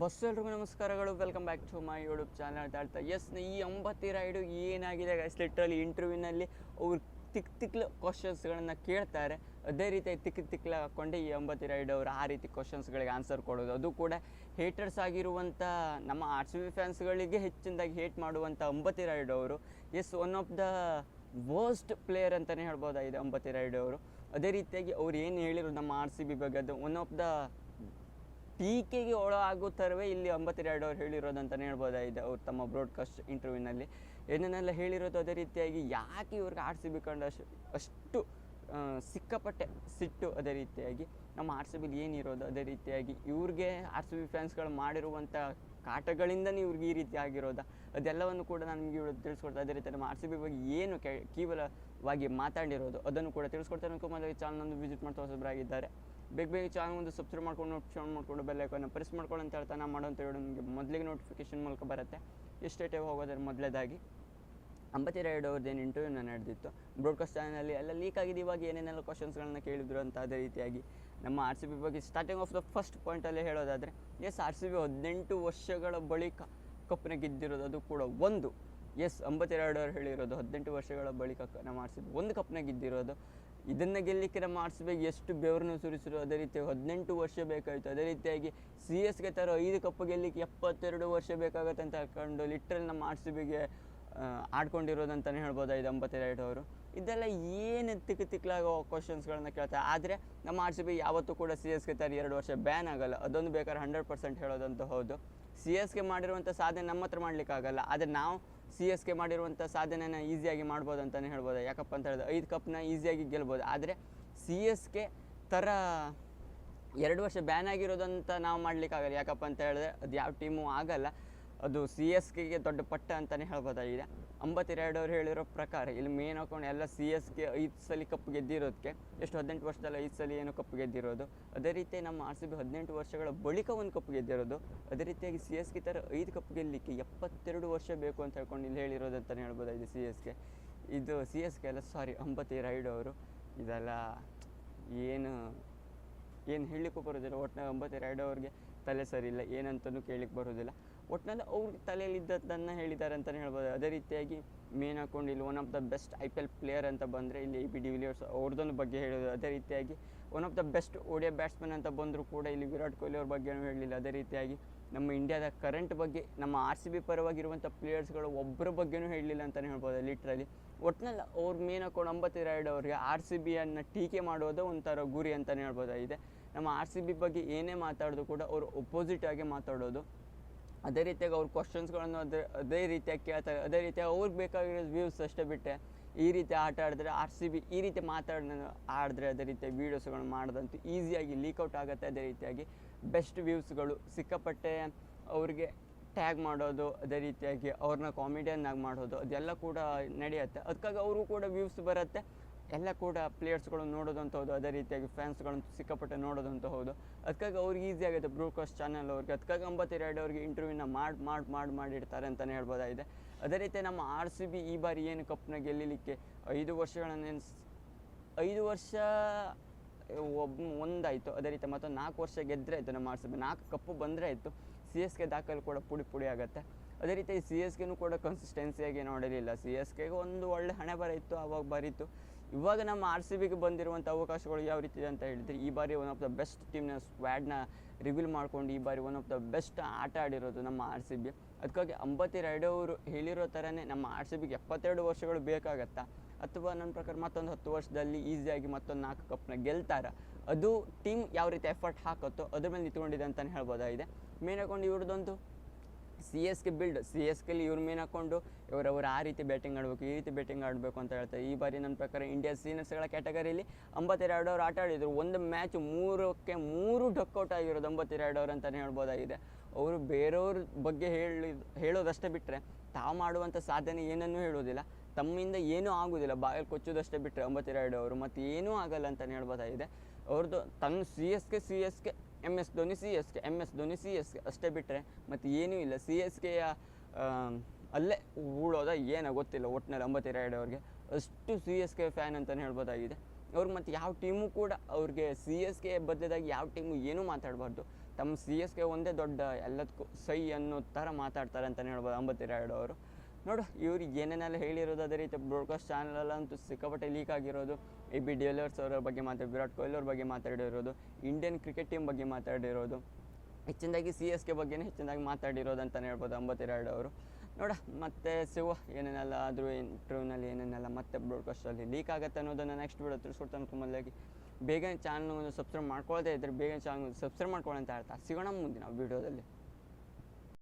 Bus ಎಲ್ರಿಗೂ ನಮಸ್ಕಾರಗಳು. Welcome back to my YouTube channel ಅಂತ ಹೇಳ್ತಾ ಎಸ್ ಈ ಒಂಬತ್ತಿ ರೈಡು ಏನಾಗಿದೆ ಗೈಸ್ ಲಿಟ್ರಲಿ ಇಂಟರ್ವ್ಯೂನಲ್ಲಿ ಅವ್ರು ತಿಕ್ ತಿಕ್ಲ ಕ್ವಶನ್ಸ್ಗಳನ್ನು ಕೇಳ್ತಾರೆ. ಅದೇ ರೀತಿ ತಿಕ್ ತಿಕ್ಲ ಹಾಕ್ಕೊಂಡು ಈ ಒಂಬತ್ತಿ ರೈಡ್ ಅವರು ಆ ರೀತಿ ಕ್ವಶನ್ಸ್ಗಳಿಗೆ ಆನ್ಸರ್ ಕೊಡೋದು. ಅದು ಕೂಡ ಹೇಟರ್ಸ್ ಆಗಿರುವಂಥ ನಮ್ಮ ಆರ್ ಸಿ ಬಿ ಫ್ಯಾನ್ಸ್ಗಳಿಗೆ ಹೆಚ್ಚಿನದಾಗಿ ಹೇಟ್ ಮಾಡುವಂಥ ಅಂಬತಿ ರೈಡ್ ಅವರು. Yes one of the worst player ಅಂತಲೇ ಹೇಳ್ಬೋದಾಗಿದೆ ಅಂಬತಿ ರೈಡ್ ಅವರು? ಅದೇ ರೀತಿಯಾಗಿ ಅವ್ರು ಏನು ಹೇಳಿರೋ ನಮ್ಮ ಆರ್ ಸಿ ಬಿ ಬಗ್ಗೆ? ಅದು ಒನ್ ಆಫ್ ದ ಟೀಕೆಗೆ ಒಳಗಾಗೋ ಥರವೇ ಇಲ್ಲಿ ಒಂಬತ್ತೆರಡು ಅವರು ಹೇಳಿರೋದು ಅಂತಲೇ ಹೇಳ್ಬೋದಾಗಿದೆ ಅವ್ರು ತಮ್ಮ ಬ್ರಾಡ್ಕಾಸ್ಟ್ ಇಂಟರ್ವ್ಯೂನಲ್ಲಿ. ಏನನ್ನೆಲ್ಲ ಹೇಳಿರೋದು ಅದೇ ರೀತಿಯಾಗಿ ಯಾಕೆ ಇವ್ರಿಗೆ ಆರ್ ಸಿ ಬಿ ಕಂಡು ಅಷ್ಟು ಅಷ್ಟು ಸಿಕ್ಕಾಪಟ್ಟೆ ಸಿಟ್ಟು ಅದೇ ರೀತಿಯಾಗಿ, ನಮ್ಮ ಆರ್ ಸಿ ಬಿಲಿ ಏನಿರೋದು ಅದೇ ರೀತಿಯಾಗಿ ಇವ್ರಿಗೆ ಆರ್ ಸಿ ಬಿ ಫ್ಯಾನ್ಸ್ಗಳು ಮಾಡಿರುವಂಥ ಕಾಟಗಳಿಂದನೇ ಇವ್ರಿಗೆ ಈ ರೀತಿ ಆಗಿರೋದ? ಅದೆಲ್ಲವನ್ನು ಕೂಡ ನಾನು ನಿಮಗೆ ಇವತ್ತು ತಿಳಿಸ್ಕೊಡ್ತಾ ಅದೇ ರೀತಿ ನಮ್ಮ ಆರ್ ಸಿ ಬಿ ಬಗ್ಗೆ ಏನು ಕೇವಲವಾಗಿ ಮಾತಾಡಿರೋದು ಅದನ್ನು ಕೂಡ ತಿಳಿಸ್ಕೊಡ್ತಾರೆ ಅನ್ಕೊಂಬಂದಾಗ ಚಾನಲ್ ವಿಸಿಟ್ ಮಾಡ್ತಾ ಹೊಸಬರಾಗಿದ್ದಾರೆ. ಬೇಗ ಬೇಗ ಚಾನಲ್ ಒಂದು ಸಬ್ಸ್ಕ್ರೈಬ್ ಮಾಡ್ಕೊಂಡು ನೋಟಿಫಿಕೇಶನ್ ಮಾಡ್ಕೊಂಡು ಬೆಲ್ ಐಕಾನ್ ಪ್ರೆಸ್ ಮಾಡ್ಕೊಳ್ಳಿ ಅಂತ ಹೇಳ್ತಾ ನಾನು ಮಾಡೋಂಥ ವಿಡಿಯೋ ನಿಮಗೆ ಮೊದಲಿಗೆ ನೋಟಿಫಿಕೇಶನ್ ಮೂಲಕ ಬರುತ್ತೆ. ಎಷ್ಟೇ ಟೈಮ್ ಹೋಗೋದ್ರ ಮೊದಲೇದಾಗಿ. ಅಂಬತಿ ರೈಡ್ ಅವ್ರದ್ದು ಏನು ಇಂಟರ್ವ್ಯೂನ ನಡೆದಿತ್ತು. ಬ್ರಾಡ್ಕಾಸ್ಟ್ ಚಾನಲಲ್ಲಿ ಎಲ್ಲ ಲೀಕ್ ಆಗಿದೆ ಇವಾಗ ಏನೇನೆಲ್ಲ ಕ್ವಶನ್ಸ್ಗಳನ್ನ ಕೇಳಿದ್ರು ಅಂತ ಅದೇ ರೀತಿಯಾಗಿ ನಮ್ಮ ಆರ್ ಸಿ ಬಿ ಬಗ್ಗೆ ಸ್ಟಾರ್ಟಿಂಗ್ ಆಫ್ ದ ಫಸ್ಟ್ ಪಾಯಿಂಟಲ್ಲಿ ಹೇಳೋದಾದರೆ ಎಸ್ ಆರ್ ಸಿ ಬಿ ಹದಿನೆಂಟು ವರ್ಷಗಳ ಬಳಿಕ ಕಪ್ನ ಗೆದ್ದಿರೋದು ಅದು ಕೂಡ ಒಂದು. ಎಸ್ ಅಂಬತ್ತೆರಡು ಅವ್ರು ಹೇಳಿರೋದು ಹದಿನೆಂಟು ವರ್ಷಗಳ ಬಳಿಕ ನಮ್ಮ ಆರ್ ಸಿ ಬಿ ಒಂದು ಕಪ್ನ ಗೆದ್ದಿರೋದು. ಇದನ್ನು ಗೆಲ್ಲಿಕ್ಕೆ ಬಿಗೆ ಎಷ್ಟು ಬೆವರನ್ನು ಸುರಿಸಿದ್ರು. ಅದೇ ರೀತಿ ಹದಿನೆಂಟು ವರ್ಷ ಬೇಕಾಯಿತು. ಅದೇ ರೀತಿಯಾಗಿ ಸಿ ಎಸ್ಗೆ ತರೋ ಐದು ಕಪ್ ಗೆಲ್ಲಿಕ್ಕೆ ಎಪ್ಪತ್ತೆರಡು ವರ್ಷ ಬೇಕಾಗುತ್ತೆ ಅಂತ ಹಾಕೊಂಡು ಲಿಟ್ರಲ್ ನಮ್ಮ ಆರ್ ಸಿ ಬಿಗೆ ಆಡ್ಕೊಂಡಿರೋದು ಅಂತಲೇ ಹೇಳ್ಬೋದಾಗಿದೆ ಅಂಬತ್ತೆರಡು ಅವರು? ಇದೆಲ್ಲ ಏನು ತಿಕ್ ತಿಕ್ಲಾಗೋ ಕ್ವಶನ್ಸ್ಗಳನ್ನ ಕೇಳ್ತಾರೆ ಆದರೆ ನಮ್ಮ ಆರ್ ಸಿ ಬಿ ಯಾವತ್ತೂ ಕೂಡ ಸಿ ಎಸ್ಗೆ ತರ ಎರಡು ವರ್ಷ ಬ್ಯಾನ್ ಆಗಲ್ಲ. ಅದೊಂದು ಬೇಕಾದ್ರೆ ಹಂಡ್ರೆಡ್ ಪರ್ಸೆಂಟ್ ಹೇಳೋದಂತ ಹೌದು. ಸಿ ಎಸ್ಗೆ ಮಾಡಿರುವಂಥ ಸಾಧನೆ ನಮ್ಮ ಹತ್ರ ಮಾಡಲಿಕ್ಕಾಗಲ್ಲ. ಆದರೆ ನಾವು ಸಿ ಎಸ್ ಕೆ ಮಾಡಿರುವಂಥ ಸಾಧನೆನ ಈಸಿಯಾಗಿ ಮಾಡ್ಬೋದು ಅಂತಲೇ ಹೇಳ್ಬೋದು. ಯಾಕಪ್ಪ ಅಂತ ಹೇಳಿದ್ರೆ ಐದು ಕಪ್ನ ಈಸಿಯಾಗಿ ಗೆಲ್ಬೋದು. ಆದರೆ ಸಿ ಎಸ್ ಕೆ ಥರ ಎರಡು ವರ್ಷ ಬ್ಯಾನ್ ಆಗಿರೋದಂತ ನಾವು ಮಾಡಲಿಕ್ಕಾಗಲ್ಲ. ಯಾಕಪ್ಪ ಅಂತ ಹೇಳಿದ್ರೆ ಅದು ಯಾವ ಟೀಮು ಆಗಲ್ಲ. ಅದು ಸಿ ಎಸ್ ಕೆಗೆ ದೊಡ್ಡ ಪಟ್ಟ ಅಂತಲೇ ಹೇಳ್ಬೋದಾಗಿದೆ. ಅಂಬತ್ತೆರಡು ಅವರು ಹೇಳಿರೋ ಪ್ರಕಾರ ಇಲ್ಲಿ ಮೇನ್ ಹಾಕೊಂಡು ಎಲ್ಲ ಸಿ ಎಸ್ ಕೆ ಐದು ಸಲ ಕಪ್ ಗೆದ್ದಿರೋದಕ್ಕೆ ಎಷ್ಟು ಹದಿನೆಂಟು ವರ್ಷದಲ್ಲಿ ಐದು ಸಲ ಏನು ಕಪ್ ಗೆದ್ದಿರೋದು. ಅದೇ ರೀತಿ ನಮ್ಮ ಆರ್ ಸಿ ಬಿ ಹದಿನೆಂಟು ವರ್ಷಗಳ ಬಳಿಕ ಒಂದು ಕಪ್ ಗೆದ್ದಿರೋದು. ಅದೇ ರೀತಿಯಾಗಿ ಸಿ ಎಸ್ ಕೆ ಥರ ಐದು ಕಪ್ ಗೆಲ್ಲಲಿಕ್ಕೆ ಎಪ್ಪತ್ತೆರಡು ವರ್ಷ ಬೇಕು ಅಂತ ಹೇಳ್ಕೊಂಡು ಇಲ್ಲಿ ಹೇಳಿರೋದು ಅಂತಲೇ ಹೇಳ್ಬೋದಾಗಿದೆ ಸಿ ಎಸ್ ಕೆ ಇದು ಸಿ ಎಸ್ ಕೆ ಅಲ್ಲ ಸಾರಿ ಅಂಬತ್ತಿ ರೈಡ್ ಅವರು ಇದೆಲ್ಲ ಏನು ಏನು ಹೇಳಲಿಕ್ಕೂ ಬರೋದಿಲ್ಲ. ಒಟ್ಟಿನಾಗ ಒಂಬತ್ತೆರಡು ಅವ್ರಿಗೆ ತಲೆ ಸರಿ ಇಲ್ಲ ಏನಂತಲೂ ಕೇಳಲಿಕ್ಕೆ ಬರೋದಿಲ್ಲ. ಒಟ್ಟಿನಲ್ಲಿ ಅವ್ರಿಗೆ ತಲೆಯಲ್ಲಿದ್ದದ್ದನ್ನು ಹೇಳಿದ್ದಾರೆ ಅಂತಲೇ ಹೇಳ್ಬೋದು. ಅದೇ ರೀತಿಯಾಗಿ ಮೇನ್ ಹಾಕೊಂಡು ಇಲ್ಲಿ one of the best I P L player ಅಂತ ಬಂದರೆ ಇಲ್ಲಿ ಎ ಬಿ ವಿಲಿಯರ್ಸ್ ಅವ್ರದ್ದೊಂದು ಬಗ್ಗೆ ಹೇಳೋದು. ಅದೇ ರೀತಿಯಾಗಿ one of the best ODI batsman ಅಂತ ಬಂದರೂ ಕೂಡ ಇಲ್ಲಿ ವಿರಾಟ್ ಕೊಹ್ಲಿ ಅವ್ರ ಬಗ್ಗೆ ಹೇಳಲಿಲ್ಲ. ಅದೇ ರೀತಿಯಾಗಿ ನಮ್ಮ ಇಂಡಿಯಾದ ಕರೆಂಟ್ ಬಗ್ಗೆ, ನಮ್ಮ ಆರ್ ಸಿ ಬಿ ಪರವಾಗಿರುವಂಥ ಪ್ಲೇಯರ್ಸ್ಗಳು ಒಬ್ಬರ ಬಗ್ಗೆನೂ ಹೇಳಲಿಲ್ಲ ಅಂತಲೇ ಹೇಳ್ಬೋದು ಲಿಟ್ರಲಿ ಒಟ್ಟಿನಲ್ಲಿ ಅವ್ರ ಮೇನ್ ಹಾಕೊಂಡು ಒಂಬತ್ತೆರಡು ಅವ್ರಿಗೆ ಆರ್ ಸಿ ಬಿಯನ್ನು ಟೀಕೆ ಮಾಡೋದು ಒಂಥರ ಗುರಿ ಅಂತಲೇ ಹೇಳ್ಬೋದಾಗಿದೆ. ನಮ್ಮ ಆರ್ ಸಿ ಬಿ ಬಗ್ಗೆ ಏನೇ ಮಾತಾಡೋದು ಕೂಡ ಅವರು ಒಪೋಸಿಟ್ ಆಗಿ ಮಾತಾಡೋದು. ಅದೇ ರೀತಿಯಾಗಿ ಅವ್ರ ಕ್ವಶನ್ಸ್ಗಳನ್ನು ಅದೇ ಅದೇ ರೀತಿಯಾಗಿ ಕೇಳ್ತಾರೆ ಅದೇ ರೀತಿಯಾಗಿ ಅವ್ರಿಗೆ ಬೇಕಾಗಿರೋ ವ್ಯೂಸ್ ಅಷ್ಟೇ ಬಿಟ್ಟೆ. ಈ ರೀತಿ ಆಟ ಆಡಿದ್ರೆ ಆರ್ ಸಿ ಬಿ ಈ ರೀತಿ ಮಾತಾಡೋದು, ಆಡಿದ್ರೆ ಅದೇ ರೀತಿಯಾಗಿ ವೀಡಿಯೋಸ್ಗಳನ್ನ ಮಾಡೋದಂತೂ ಈಸಿಯಾಗಿ ಲೀಕೌಟ್ ಆಗುತ್ತೆ, ಅದೇ ರೀತಿಯಾಗಿ. ಬೆಸ್ಟ್ ವ್ಯೂಸ್ಗಳು ಸಿಕ್ಕಾಪಟ್ಟೆ ಅವ್ರಿಗೆ ಟ್ಯಾಗ್ ಮಾಡೋದು, ಅದೇ ರೀತಿಯಾಗಿ ಅವ್ರನ್ನ ಕಾಮಿಡಿಯನ್ನಾಗಿ ಮಾಡೋದು, ಅದೆಲ್ಲ ಕೂಡ ನಡೆಯುತ್ತೆ. ಅದಕ್ಕಾಗಿ ಅವ್ರಿಗೂ ಕೂಡ ವ್ಯೂಸ್ ಬರುತ್ತೆ. ಎಲ್ಲ ಕೂಡ ಪ್ಲೇಯರ್ಸ್ಗಳು ನೋಡೋದಂತ ಹೌದು, ಅದೇ ರೀತಿಯಾಗಿ ಫ್ಯಾನ್ಸ್ಗಳನ್ನು ಸಿಕ್ಕಾಪಟ್ಟೆ ನೋಡೋದಂತ ಹೌದು. ಅದಕ್ಕಾಗಿ ಅವ್ರಿಗೆ ಈಸಿ ಆಗುತ್ತೆ ಬ್ರೂಕಾಸ್ಟ್ ಚಾನಲ್ ಅವ್ರಿಗೆ. ಅದಕ್ಕಾಗಿ ಅಂಬತ್ತೆರಡು ಅವ್ರಿಗೆ ಇಂಟರ್ವ್ಯೂನ ಮಾಡಿ ಮಾಡಿ ಮಾಡಿ, ಮಾಡಿರ್ತಾರೆ ಅಂತಲೇ ಹೇಳ್ಬೋದಾಗಿದೆ. ಅದೇ ರೀತಿ ನಮ್ಮ ಆರ್ ಸಿ ಬಿ ಈ ಬಾರಿ ಏನು ಕಪ್ನ ಗೆಲ್ಲಲಿಕ್ಕೆ ಐದು ವರ್ಷಗಳನ್ನೇನು ಐದು ವರ್ಷ ಒಬ್ಬ ಒಂದಾಯಿತು. ಅದೇ ರೀತಿ ಮತ್ತೊಂದು ನಾಲ್ಕು ವರ್ಷ ಗೆದ್ದರೆ ಆಯಿತು ನಮ್ಮ ಆರ್ ಸಿ ಬಿ ನಾಲ್ಕು ಕಪ್ಪು ಬಂದರೆ ಆಯಿತು. ಸಿ ಎಸ್ ಕೆ ದಾಖಲೆ ಕೂಡ ಪುಡಿ ಪುಡಿ ಆಗುತ್ತೆ. ಅದೇ ರೀತಿ ಸಿ ಎಸ್ ಕೆನೂ ಕೂಡ ಕನ್ಸಿಸ್ಟೆನ್ಸಿಯಾಗಿ ನೋಡಲಿಲ್ಲ ಸಿ ಎಸ್ ಕೆಗೆ ಒಂದು ಒಳ್ಳೆ ಹಣೆ ಬರ ಇತ್ತು ಆವಾಗ ಬರೀತು. ಇವಾಗ ನಮ್ಮ ಆರ್ ಸಿ ಬಿಗೆ ಬಂದಿರುವಂಥ ಅವಕಾಶಗಳು ಯಾವ ರೀತಿ ಇದೆ ಅಂತ ಹೇಳಿದ್ರೆ, ಈ ಬಾರಿ ಒನ್ ಆಫ್ ದ ಬೆಸ್ಟ್ ಟೀಮ್ನ ಸ್ಕ್ವಾಡ್ನ ರಿವೀಲ್ ಮಾಡ್ಕೊಂಡು ಈ ಬಾರಿ ಒನ್ ಆಫ್ ದ ಬೆಸ್ಟ್ ಆಟ ಆಡಿರೋದು ನಮ್ಮ ಆರ್ ಸಿ ಬಿ. ಅದಕ್ಕಾಗಿ ಅಂಬತಿ ರೈಡವರು ಹೇಳಿರೋ ಥರನೇ ನಮ್ಮ ಆರ್ ಸಿ ಬಿಗೆ ಎಪ್ಪತ್ತೆರಡು ವರ್ಷಗಳು ಬೇಕಾಗತ್ತಾ? ಅಥವಾ ನನ್ನ ಪ್ರಕಾರ ಮತ್ತೊಂದು ಹತ್ತು ವರ್ಷದಲ್ಲಿ ಈಸಿಯಾಗಿ ಮತ್ತೊಂದು ನಾಲ್ಕು ಕಪ್ನ ಗೆಲ್ತಾರ, ಅದು ಟೀಮ್ ಯಾವ ರೀತಿ ಎಫರ್ಟ್ ಹಾಕತ್ತೋ ಅದ್ರ ಮೇಲೆ ನಿಂತ್ಕೊಂಡಿದೆ ಅಂತಲೇ ಹೇಳ್ಬೋದಾಗಿದೆ. ಮೇನ್ ಹಾಕೊಂಡು ಇವ್ರದ್ದೊಂದು? C S K build C S ಕೆಲಿ ಇವ್ರ ಮೇನ್ ಹಾಕೊಂಡು ಇವರವರು ಆ ರೀತಿ ಬ್ಯಾಟಿಂಗ್ ಆಡಬೇಕು, ಈ ರೀತಿ ಬ್ಯಾಟಿಂಗ್ ಆಡಬೇಕು ಅಂತ ಹೇಳ್ತಾರೆ. ಈ ಬಾರಿ ನನ್ನ ಪ್ರಕಾರ ಇಂಡಿಯಾ ಸೀನಿಯರ್ಸ್ಗಳ ಕ್ಯಾಟಗರಿಯಲ್ಲಿ ಅಂಬತ್ತೆರಡು ಅವರು ಆಟ ಆಡಿದರು. ಒಂದು ಮ್ಯಾಚ್ ಮೂರಕ್ಕೆ ಮೂರು ಡಕ್ಔಟ್ ಆಗಿರೋದು ಅಂಬತ್ತೆರಡು ಅವ್ರು ಅಂತಲೇ ಹೇಳ್ಬೋದಾಗಿದೆ. ಅವರು ಬೇರೆಯವ್ರ ಬಗ್ಗೆ ಹೇಳಿ, ಹೇಳೋದಷ್ಟೇ ಬಿಟ್ಟರೆ ತಾವು ಮಾಡುವಂಥ ಸಾಧನೆ ಏನನ್ನೂ ಹೇಳೋದಿಲ್ಲ. ತಮ್ಮಿಂದ ಏನೂ ಆಗೋದಿಲ್ಲ. ಬಾಯಲ್ಲಿ ಕೊಚ್ಚೋದಷ್ಟೇ ಬಿಟ್ಟರೆ ಒಂಬತ್ತೆರಡು ಅವರು ಮತ್ತು ಏನೂ ಆಗಲ್ಲ ಅಂತಲೇ ಹೇಳ್ಬೋದಾಗಿದೆ. ಅವ್ರದ್ದು ತನ್ನ C S K C S K M S Dhoni C S K M S Dhoni C S K ಅಷ್ಟೇ ಬಿಟ್ಟರೆ ಮತ್ತು ಏನೂ ಇಲ್ಲ. ಸಿ ಎಸ್ ಕೆಯ ಅಲ್ಲೇ ಉಳೋದ ಏನೋ ಗೊತ್ತಿಲ್ಲ ಒಟ್ಟಿನಲ್ಲಿ ಒಂಬತ್ತೆರಡು ಅವ್ರಿಗೆ. ಅಷ್ಟು ಸಿ ಎಸ್ ಕೆ ಫ್ಯಾನ್ ಅಂತಲೇ ಹೇಳ್ಬೋದಾಗಿದೆ. ಅವ್ರು ಮತ್ತು ಯಾವ ಟೀಮು ಕೂಡ ಅವ್ರಿಗೆ ಸಿ ಎಸ್ ಕೆ ಬದಲಾಗಿ ಯಾವ ಟೀಮು ಏನೂ ಮಾತಾಡಬಾರ್ದು. ತಮ್ಮ ಸಿ ಎಸ್ ಕೆ ಒಂದೇ ದೊಡ್ಡ ಎಲ್ಲದಕ್ಕೂ ಸೈ ಅನ್ನೋ ಥರ ಮಾತಾಡ್ತಾರೆ ಅಂತಲೇ ಹೇಳ್ಬೋದು ಅಂಬತ್ತಿ ರಾಯುಡು ಅವರು. ನೋಡು ಇವ್ರಿಗೆ ಏನೇನೆಲ್ಲ ಹೇಳಿರೋದು, ಅದೇ ರೀತಿ ಬ್ರಾಡ್ಕಾಸ್ಟ್ ಚಾನಲಲ್ಲಂತೂ ಸಿಕ್ಕಾಪಟ್ಟೆ ಲೀಕ್ ಆಗಿರೋದು. ಎ ಬಿ ಡೇಲರ್ಸ್ ಅವರ ಬಗ್ಗೆ ಮಾತಾಡಿ, ವಿರಾಟ್ ಕೊಹ್ಲಿ ಅವ್ರ ಬಗ್ಗೆ ಮಾತಾಡಿರೋದು ಇಂಡಿಯನ್ ಕ್ರಿಕೆಟ್ ಟೀಮ್ ಬಗ್ಗೆ ಮಾತಾಡಿರೋದು, ಹೆಚ್ಚಿನದಾಗಿ ಸಿ ಎಸ್ ಕೆ ಬಗ್ಗೆನೇ ಹೆಚ್ಚಿನದಾಗಿ ಮಾತಾಡಿರೋದು ಅಂತಲೇ ಹೇಳ್ಬೋದು ಅಂಬತ್ತೆರಡು ಅವರು. ನೋಡ, ಮತ್ತೆ ಸಿವ ಏನೇನೆಲ್ಲ ಆದರೂ ಇಂಟರ್ವ್ಯೂನಲ್ಲಿ ಏನೇನೆಲ್ಲ ಮತ್ತೆ ಬ್ರಾಡ್ಕಾಸ್ಟಲ್ಲಿ ಲೀಕ್ ಆಗುತ್ತೆ ಅನ್ನೋದನ್ನು ನೆಕ್ಸ್ಟ್ ಬಿಡೋ ತಿಳಿಸ್ಕೊಡ್ತಾನೆ ಮೊದಲಾಗಿ ಬೇಗ ಚಾನಲ್ ಸಬ್ಸ್ಕ್ರೈಬ್ ಮಾಡ್ಕೊಳ್ತಾ ಇದ್ದರೆ ಬೇಗ ಚಾನಲ್ ಸಬ್ಸ್ಕ್ರೈಬ್ ಮಾಡ್ಕೊಳ್ಳಿ ಅಂತ ಹೇಳ್ತಾ, ಸಿಗೋಣ ಮುಂದಿನ ವೀಡಿಯೋದಲ್ಲಿ